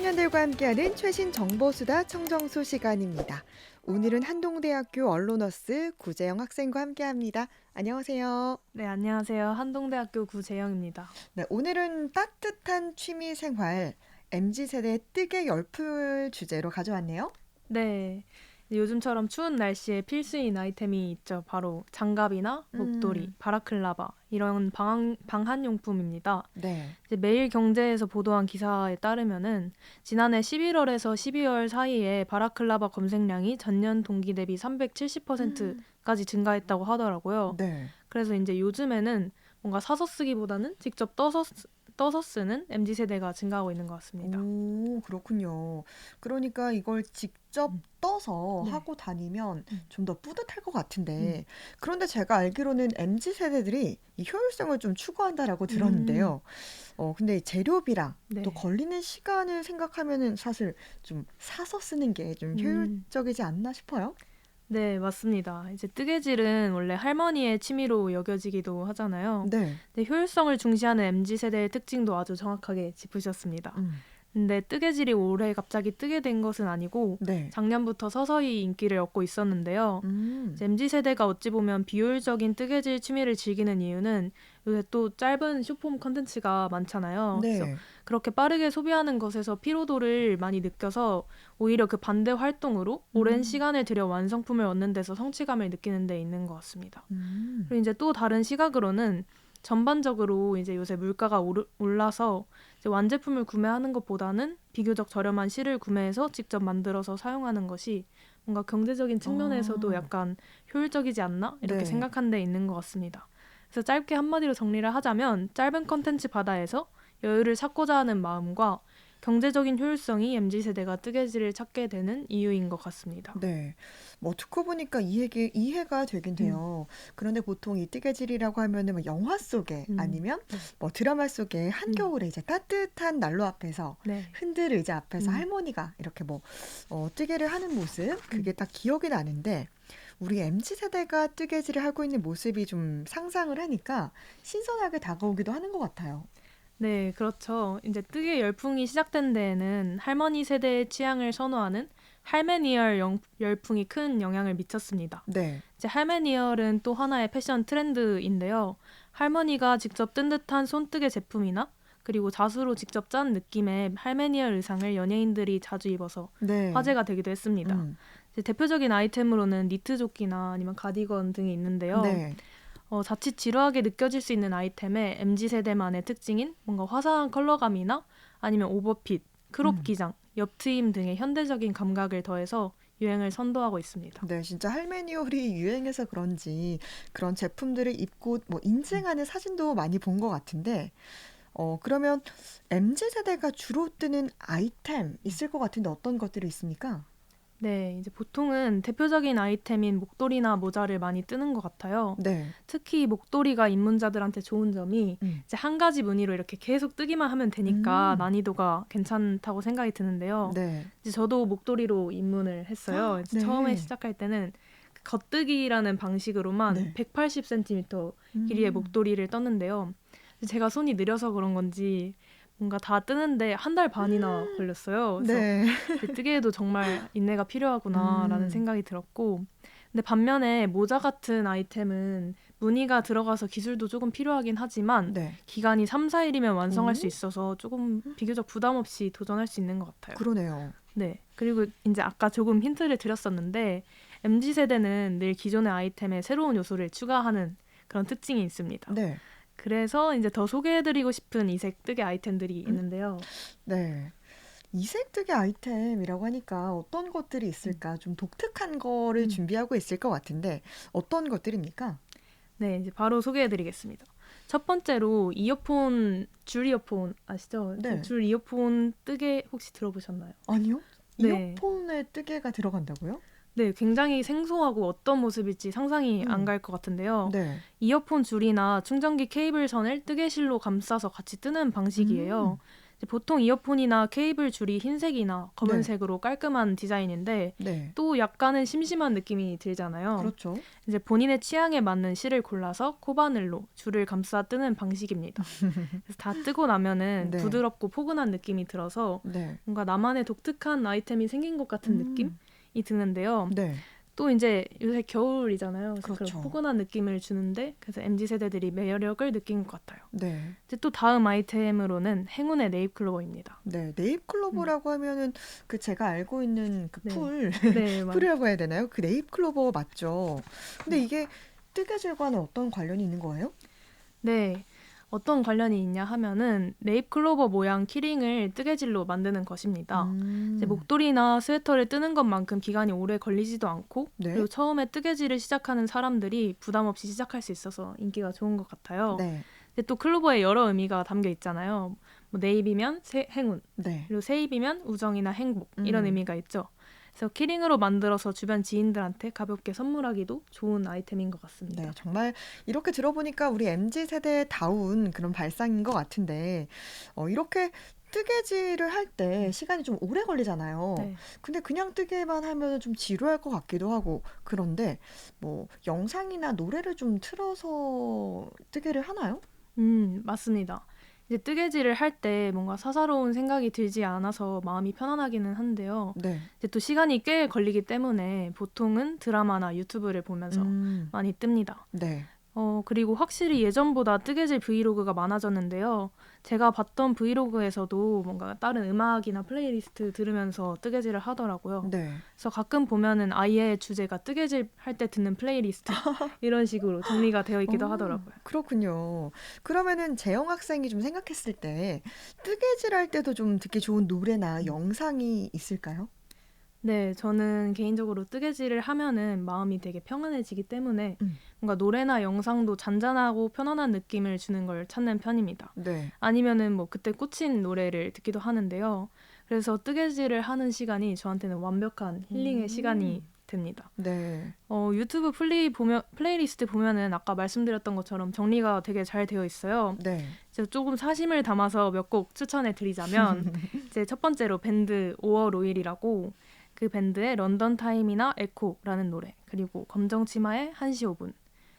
청년들과 함께하는 최신 정보수다 청정수 시간입니다. 오늘은 한동대학교 언론어스 구재영 학생과 함께합니다. 안녕하세요. 네, 안녕하세요. 한동대학교 구재영입니다. 네, 오늘은 따뜻한 취미 생활 MZ 세대 뜨개 열풀 주제로 가져왔네요. 네. 요즘처럼 추운 날씨에 필수인 아이템이 있죠. 바로 장갑이나 목도리, 음. 바라클라바 이런 방한, 방한용품입니다. 네. 이제 매일 경제에서 보도한 기사에 따르면은 지난해 11월에서 12월 사이에 바라클라바 검색량이 전년 동기 대비 370%까지 증가했다고 하더라고요. 네. 그래서 이제 요즘에는 뭔가 사서 쓰기보다는 직접 떠서 쓰- 떠서 쓰는 MZ 세대가 증가하고 있는 것 같습니다. 오, 그렇군요. 그러니까 이걸 직접 음. 떠서 네. 하고 다니면 음. 좀더 뿌듯할 것 같은데, 그런데 제가 알기로는 MZ 세대들이 이 효율성을 좀 추구한다라고 들었는데요. 어, 근데 이 재료비랑 네. 또 걸리는 시간을 생각하면은 사실 좀 사서 쓰는 게좀 음. 효율적이지 않나 싶어요. 네, 맞습니다. 이제 뜨개질은 원래 할머니의 취미로 여겨지기도 하잖아요. 네. 근데 효율성을 중시하는 MZ 세대의 특징도 아주 정확하게 짚으셨습니다. 음. 근데 뜨개질이 올해 갑자기 뜨게 된 것은 아니고 네. 작년부터 서서히 인기를 얻고 있었는데요. 음. MZ 세대가 어찌 보면 비효율적인 뜨개질 취미를 즐기는 이유는 요새 또 짧은 쇼폼 컨텐츠가 많잖아요. 그래서 네. 그렇게 빠르게 소비하는 것에서 피로도를 많이 느껴서 오히려 그 반대 활동으로 오랜 음. 시간을 들여 완성품을 얻는 데서 성취감을 느끼는 데 있는 것 같습니다. 음. 그리고 이제 또 다른 시각으로는 전반적으로 이제 요새 물가가 오르, 올라서 이제 완제품을 구매하는 것보다는 비교적 저렴한 실을 구매해서 직접 만들어서 사용하는 것이 뭔가 경제적인 측면에서도 아. 약간 효율적이지 않나 이렇게 네. 생각한 데 있는 것 같습니다. 그래서 짧게 한마디로 정리를 하자면 짧은 컨텐츠 바다에서 여유를 찾고자 하는 마음과 경제적인 효율성이 MZ 세대가 뜨개질을 찾게 되는 이유인 것 같습니다. 네. 뭐 듣고 보니까 이해가, 이해가 되긴 돼요. 그런데 보통 이 뜨개질이라고 하면은 뭐 영화 속에 음. 아니면 네. 뭐 드라마 속에 한겨울에 이제 따뜻한 난로 앞에서 네. 흔들 의자 앞에서 음. 할머니가 이렇게 뭐 어, 뜨개를 하는 모습 그게 딱 기억이 나는데 우리 MZ 세대가 뜨개질을 하고 있는 모습이 좀 상상을 하니까 신선하게 다가오기도 하는 것 같아요. 네, 그렇죠. 이제 뜨개 열풍이 시작된 데에는 할머니 세대의 취향을 선호하는 할메니얼 영- 열풍이 큰 영향을 미쳤습니다. 네. 이제 할메니얼은 또 하나의 패션 트렌드인데요. 할머니가 직접 뜬 듯한 손뜨개 제품이나 그리고 자수로 직접 짠 느낌의 할메니얼 의상을 연예인들이 자주 입어서 네. 화제가 되기도 했습니다. 음. 대표적인 아이템으로는 니트 조끼나 아니면 가디건 등이 있는데요. 네. 어, 자칫 지루하게 느껴질 수 있는 아이템의 MZ 세대만의 특징인 뭔가 화사한 컬러감이나 아니면 오버핏, 크롭 음. 기장, 옆트임 등의 현대적인 감각을 더해서 유행을 선도하고 있습니다. 네, 진짜 할메니올이 유행해서 그런지 그런 제품들을 입고 뭐 인증하는 사진도 많이 본 것 같은데, 어, 그러면 MZ 세대가 주로 뜨는 아이템 있을 것 같은데 어떤 것들이 있습니까? 네, 이제 보통은 대표적인 아이템인 목도리나 모자를 많이 뜨는 것 같아요. 네. 특히 목도리가 입문자들한테 좋은 점이 음. 이제 한 가지 무늬로 이렇게 계속 뜨기만 하면 되니까 음. 난이도가 괜찮다고 생각이 드는데요. 네. 이제 저도 목도리로 입문을 했어요. 아, 네. 처음에 시작할 때는 그 겉뜨기라는 방식으로만 네. 180cm 길이의 음. 목도리를 떴는데요. 제가 손이 느려서 그런 건지 뭔가 다 뜨는데 한 달 반이나 걸렸어요. 그래서 네. 이제 뜨개에도 정말 인내가 필요하구나라는 음. 생각이 들었고 근데 반면에 모자 같은 아이템은 무늬가 들어가서 기술도 조금 필요하긴 하지만 네. 기간이 3, 4일이면 완성할 오. 수 있어서 조금 비교적 부담 없이 도전할 수 있는 것 같아요. 그러네요. 네. 그리고 이제 아까 조금 힌트를 드렸었는데 MZ 세대는 늘 기존의 아이템에 새로운 요소를 추가하는 그런 특징이 있습니다. 네. 그래서 이제 더 소개해드리고 싶은 이색 뜨개 아이템들이 있는데요. 네. 이색 뜨개 아이템이라고 하니까 어떤 것들이 있을까? 좀 독특한 거를 음. 준비하고 있을 것 같은데 어떤 것들입니까? 네, 이제 바로 소개해드리겠습니다. 첫 번째로 이어폰 줄 이어폰 아시죠? 그 네. 줄 이어폰 뜨개 혹시 들어보셨나요? 아니요. 네. 이어폰에 뜨개가 들어간다고요? 네, 굉장히 생소하고 어떤 모습일지 상상이 음. 안갈 것 같은데요. 네. 이어폰 줄이나 충전기 케이블선을 뜨개실로 감싸서 같이 뜨는 방식이에요. 음. 보통 이어폰이나 케이블 줄이 흰색이나 네. 검은색으로 깔끔한 디자인인데 네. 또 약간은 심심한 느낌이 들잖아요. 그렇죠. 이제 본인의 취향에 맞는 실을 골라서 코바늘로 줄을 감싸 뜨는 방식입니다. 그래서 다 뜨고 나면은 네. 부드럽고 포근한 느낌이 들어서 네. 뭔가 나만의 독특한 아이템이 생긴 것 같은 음. 느낌이 드는데요. 네. 또 이제 요새 겨울이잖아요. 그래서 그렇죠. 그런 포근한 느낌을 주는데 그래서 mz 세대들이 매력을 느낀 것 같아요. 네. 이제 또 다음 아이템으로는 행운의 네잎 클로버입니다. 네. 네잎 클로버라고 하면은 그 제가 알고 있는 그 네. 풀, 네, 맞- 풀이라고 해야 되나요? 그 네잎 클로버 맞죠? 근데 이게 뜨개질과는 어떤 관련이 있는 거예요? 네. 어떤 관련이 있냐 하면은 네잎 클로버 모양 키링을 뜨개질로 만드는 것입니다. 음. 목도리나 스웨터를 뜨는 것만큼 기간이 오래 걸리지도 않고 네. 그리고 처음에 뜨개질을 시작하는 사람들이 부담 없이 시작할 수 있어서 인기가 좋은 것 같아요. 네. 근데 또 클로버에 여러 의미가 담겨 있잖아요. 뭐 네잎이면 새- 행운, 네. 그리고 세잎이면 우정이나 행복 이런 음. 의미가 있죠. 그래서 키링으로 만들어서 주변 지인들한테 가볍게 선물하기도 좋은 아이템인 것 같습니다. 네, 정말 이렇게 들어보니까 우리 MZ 세대다운 그런 발상인 것 같은데, 어, 이렇게 뜨개질을 할 때 시간이 좀 오래 걸리잖아요. 네. 근데 그냥 뜨개만 하면 좀 지루할 것 같기도 하고, 그런데 뭐 영상이나 노래를 좀 틀어서 뜨개를 하나요? 음, 맞습니다. 이제 뜨개질을 할 때 뭔가 사사로운 생각이 들지 않아서 마음이 편안하기는 한데요. 네. 이제 또 시간이 꽤 걸리기 때문에 보통은 드라마나 유튜브를 보면서 음, 많이 뜹니다. 네. 어, 그리고 확실히 예전보다 뜨개질 브이로그가 많아졌는데요. 제가 봤던 브이로그에서도 뭔가 다른 음악이나 플레이리스트 들으면서 뜨개질을 하더라고요. 네. 그래서 가끔 보면은 아예 주제가 뜨개질 할 때 듣는 플레이리스트 이런 식으로 정리가 되어 있기도 어, 하더라고요. 그렇군요. 그러면은 재영 학생이 좀 생각했을 때 뜨개질 할 때도 좀 듣기 좋은 노래나 영상이 있을까요? 네, 저는 개인적으로 뜨개질을 하면은 마음이 되게 평안해지기 때문에 음. 뭔가 노래나 영상도 잔잔하고 편안한 느낌을 주는 걸 찾는 편입니다. 네. 아니면은 뭐 그때 꽂힌 노래를 듣기도 하는데요. 그래서 뜨개질을 하는 시간이 저한테는 완벽한 힐링의 음. 시간이 됩니다. 네. 어, 유튜브 플레이 보면 플레이리스트 보면은 아까 말씀드렸던 것처럼 정리가 되게 잘 되어 있어요. 네. 이제 조금 사심을 담아서 몇 곡 추천해 드리자면 이제 첫 번째로 밴드 오어 로일이라고 그 밴드의 런던 타임이나 에코라는 노래 그리고 검정 치마의 1시 5분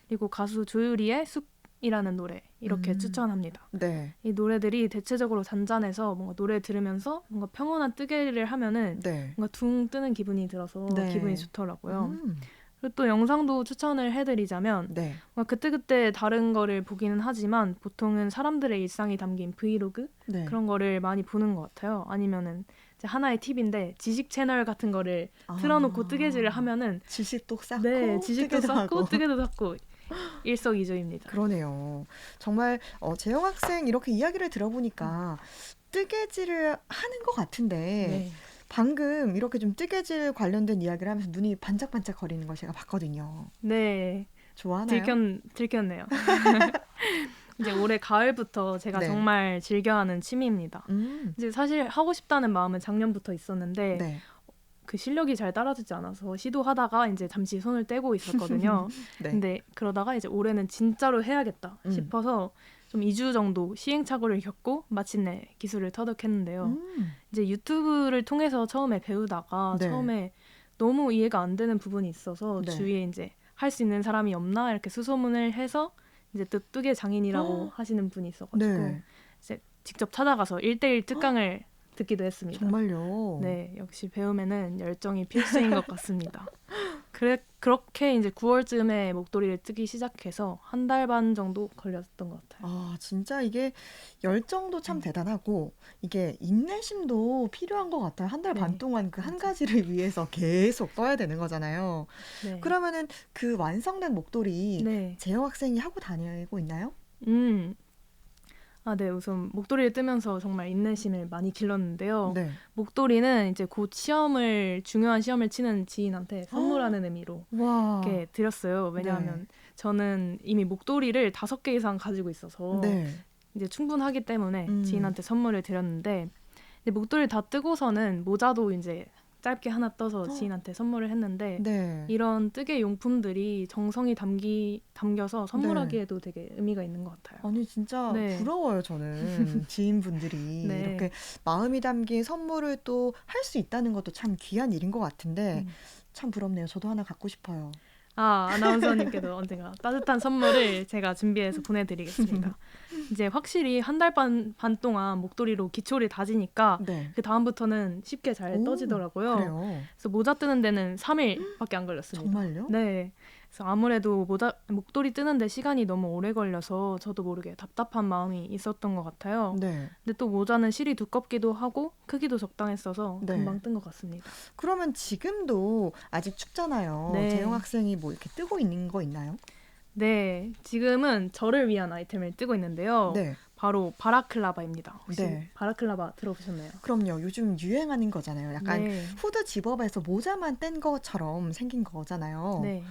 그리고 가수 조유리의 숲이라는 노래 이렇게 음. 추천합니다. 네. 이 노래들이 대체적으로 잔잔해서 뭔가 노래 들으면서 뭔가 평온한 뜨개를 하면은 네. 뭔가 둥 뜨는 기분이 들어서 네. 기분이 좋더라고요. 음, 그리고 또 영상도 추천을 해드리자면 네. 뭔가 그때그때 다른 거를 보기는 하지만 보통은 사람들의 일상이 담긴 브이로그 네. 그런 거를 많이 보는 것 같아요. 아니면은 하나의 팁인데 지식 채널 같은 거를 틀어놓고 아, 뜨개질을 하면은 지식도 쌓고 네 지식도 뜨개도 쌓고 하고. 뜨개도 쌓고 일석이조입니다. 그러네요. 정말 어, 재영 학생 이렇게 이야기를 들어보니까 뜨개질을 하는 것 같은데 네. 방금 이렇게 좀 뜨개질 관련된 이야기를 하면서 눈이 반짝반짝 거리는 걸 제가 봤거든요. 네 좋아하나요? 들켰 들켰네요. 이제 올해 가을부터 제가 네. 정말 즐겨하는 취미입니다. 음, 이제 사실 하고 싶다는 마음은 작년부터 있었는데 네. 그 실력이 잘 따라주지 않아서 시도하다가 이제 잠시 손을 떼고 있었거든요. 네. 근데 그러다가 이제 올해는 진짜로 해야겠다 음. 싶어서 좀 2주 정도 시행착오를 겪고 마침내 기술을 터득했는데요. 음, 이제 유튜브를 통해서 처음에 배우다가 네. 처음에 너무 이해가 안 되는 부분이 있어서 네. 주위에 이제 할 수 있는 사람이 없나 이렇게 수소문을 해서 이제 뜨뜨개 장인이라고 어. 하시는 분이 있어가지고 네. 이제 직접 찾아가서 1대1 특강을 듣기도 했습니다. 정말요. 네, 역시 배움에는 열정이 필수인 것 같습니다. 그래 그렇게 이제 9월쯤에 목도리를 뜨기 시작해서 한 달 반 정도 걸렸던 것 같아요. 아, 진짜 이게 열정도 참 음. 대단하고 이게 인내심도 필요한 것 같아요. 한 달반 네. 동안 그 한 가지를 위해서 계속 떠야 되는 거잖아요. 네. 그러면은 그 완성된 목도리 네. 재영 학생이 하고 다니고 있나요? 음. 아, 네. 우선 목도리를 뜨면서 정말 인내심을 많이 길렀는데요. 네. 목도리는 이제 곧 시험을 중요한 시험을 치는 지인한테 선물하는 의미로 와. 이렇게 드렸어요. 왜냐하면 저는 이미 목도리를 다섯 개 이상 가지고 있어서 네. 이제 충분하기 때문에 음. 지인한테 선물을 드렸는데 목도리를 다 뜨고서는 모자도 이제 짧게 하나 떠서 지인한테 선물을 했는데 네. 이런 뜨개 용품들이 정성이 담기 담겨서 선물하기에도 되게 의미가 있는 것 같아요. 아니 진짜 네. 부러워요 저는 지인분들이 네. 이렇게 마음이 담긴 선물을 또 할 수 있다는 것도 참 귀한 일인 것 같은데 음. 참 부럽네요. 저도 하나 갖고 싶어요. 아, 아나운서님께도 언젠가 따뜻한 선물을 제가 준비해서 보내드리겠습니다. 이제 확실히 한 달 반 반 동안 목도리로 기초를 다지니까 네. 그 다음부터는 쉽게 잘 오, 떠지더라고요. 그래요. 그래서 모자 뜨는 데는 3일밖에 안 걸렸습니다. 정말요? 네. 그래서 아무래도 모자 목도리 뜨는데 시간이 너무 오래 걸려서 저도 모르게 답답한 마음이 있었던 것 같아요. 네. 근데 또 모자는 실이 두껍기도 하고 크기도 적당했어서 네. 금방 뜬 것 같습니다. 그러면 지금도 아직 춥잖아요. 네. 재영 학생이 뭐 이렇게 뜨고 있는 거 있나요? 네, 지금은 저를 위한 아이템을 뜨고 있는데요. 네. 바로 바라클라바입니다. 혹시 네. 바라클라바 들어보셨나요? 그럼요. 요즘 유행하는 거잖아요. 약간 네. 후드 집업에서 모자만 뗀 것처럼 생긴 거잖아요. 네.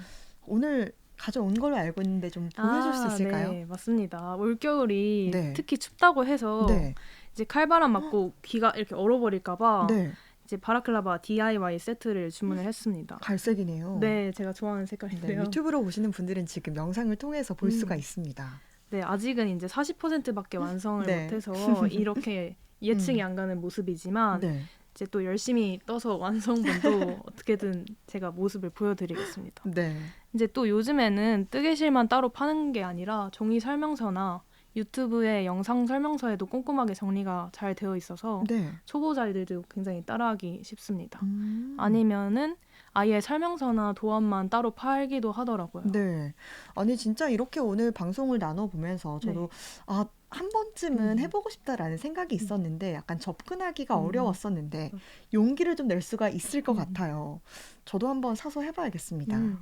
오늘 가져온 걸로 알고 있는데 좀 보여줄 수 아, 있을까요? 네, 맞습니다. 올겨울이 네. 특히 춥다고 해서 네. 이제 칼바람 맞고 귀가 이렇게 얼어버릴까봐 네. 이제 바라클라바 DIY 세트를 주문을 했습니다. 갈색이네요. 네, 제가 좋아하는 네, 색깔인데요. 유튜브로 보시는 분들은 지금 영상을 통해서 볼 음. 수가 있습니다. 네, 아직은 이제 40%밖에 완성을 네. 못해서 이렇게 예측이 안 가는 모습이지만 네. 이제 또 열심히 떠서 완성본도 어떻게든 제가 모습을 보여드리겠습니다. 네. 이제 또 요즘에는 뜨개실만 따로 파는 게 아니라 종이 설명서나 유튜브의 영상 설명서에도 꼼꼼하게 정리가 잘 되어 있어서 네. 초보자들도 굉장히 따라하기 쉽습니다. 음. 아니면은 아예 설명서나 도안만 따로 팔기도 하더라고요. 네. 아니 진짜 이렇게 오늘 방송을 나눠 보면서 저도 아, 한 번쯤은 음. 해보고 싶다라는 생각이 있었는데 약간 접근하기가 음. 어려웠었는데 음. 용기를 좀 낼 수가 있을 것 음. 같아요. 저도 한번 사서 해봐야겠습니다. 음.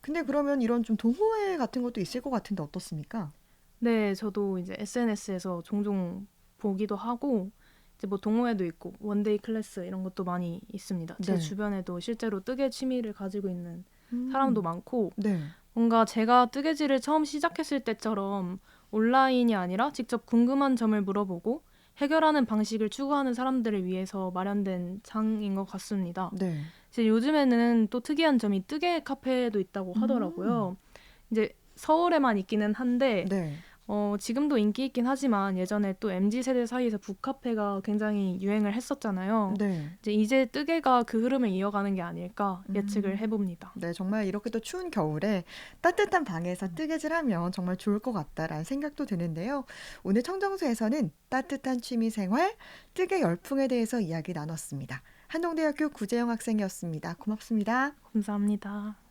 근데 그러면 이런 좀 동호회 같은 것도 있을 것 같은데 어떻습니까? 네, 저도 이제 SNS에서 종종 보기도 하고 이제 뭐 동호회도 있고 원데이 클래스 이런 것도 많이 있습니다. 제 네. 주변에도 실제로 뜨개 취미를 가지고 있는 음. 사람도 많고 네. 뭔가 제가 뜨개질을 처음 시작했을 때처럼 온라인이 아니라 직접 궁금한 점을 물어보고 해결하는 방식을 추구하는 사람들을 위해서 마련된 장인 것 같습니다. 네. 이제 요즘에는 또 특이한 점이 뜨개 카페도 있다고 하더라고요. 이제 서울에만 있기는 한데 네. 어, 지금도 인기 있긴 하지만 예전에 또 MZ 세대 사이에서 북카페가 굉장히 유행을 했었잖아요. 네. 이제 이제 뜨개가 그 흐름을 이어가는 게 아닐까 음. 예측을 해봅니다. 네, 정말 이렇게 또 추운 겨울에 따뜻한 방에서 뜨개질하면 정말 좋을 것 같다라는 생각도 드는데요. 오늘 청정수에서는 따뜻한 취미 생활, 뜨개 열풍에 대해서 이야기 나눴습니다. 한동대학교 구재영 학생이었습니다. 고맙습니다. 감사합니다.